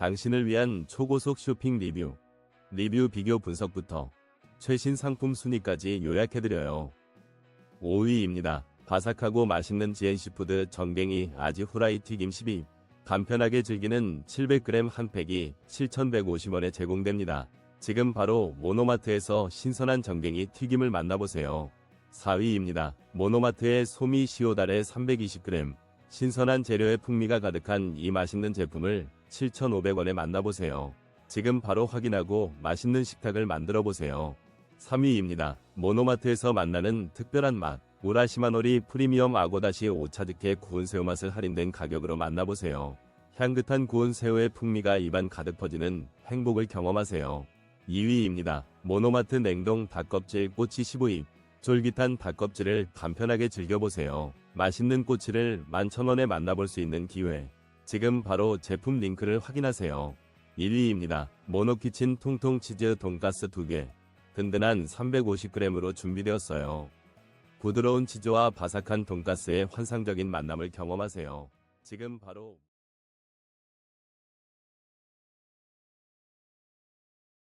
당신을 위한 초고속 쇼핑 리뷰, 리뷰 비교 분석부터 최신 상품 순위까지 요약해드려요. 5위입니다. 바삭하고 맛있는 GNC푸드 정갱이 아지 후라이 튀김 12. 간편하게 즐기는 700g 한 팩이 7,150원에 제공됩니다. 지금 바로 모노마트에서 신선한 정갱이 튀김을 만나보세요. 4위입니다. 모노마트의 소미 시오달의 320g. 신선한 재료의 풍미가 가득한 이 맛있는 제품을 7,500원에 만나보세요. 지금 바로 확인하고 맛있는 식탁을 만들어 보세요. 3위입니다. 모노마트에서 만나는 특별한 맛. 우라시마노리 프리미엄 아고다시 오차즈케 구운 새우 맛을 할인된 가격으로 만나보세요. 향긋한 구운 새우의 풍미가 입안 가득 퍼지는 행복을 경험하세요. 2위입니다. 모노마트 냉동 닭껍질 꼬치 15입. 쫄깃한 닭껍질을 간편하게 즐겨보세요. 맛있는 꼬치를 11,000원에 만나볼 수 있는 기회. 지금 바로 제품 링크를 확인하세요. 1위입니다. 모노키친 통통 치즈 돈가스 2개. 든든한 350g으로 준비되었어요. 부드러운 치즈와 바삭한 돈가스의 환상적인 만남을 경험하세요. 지금 바로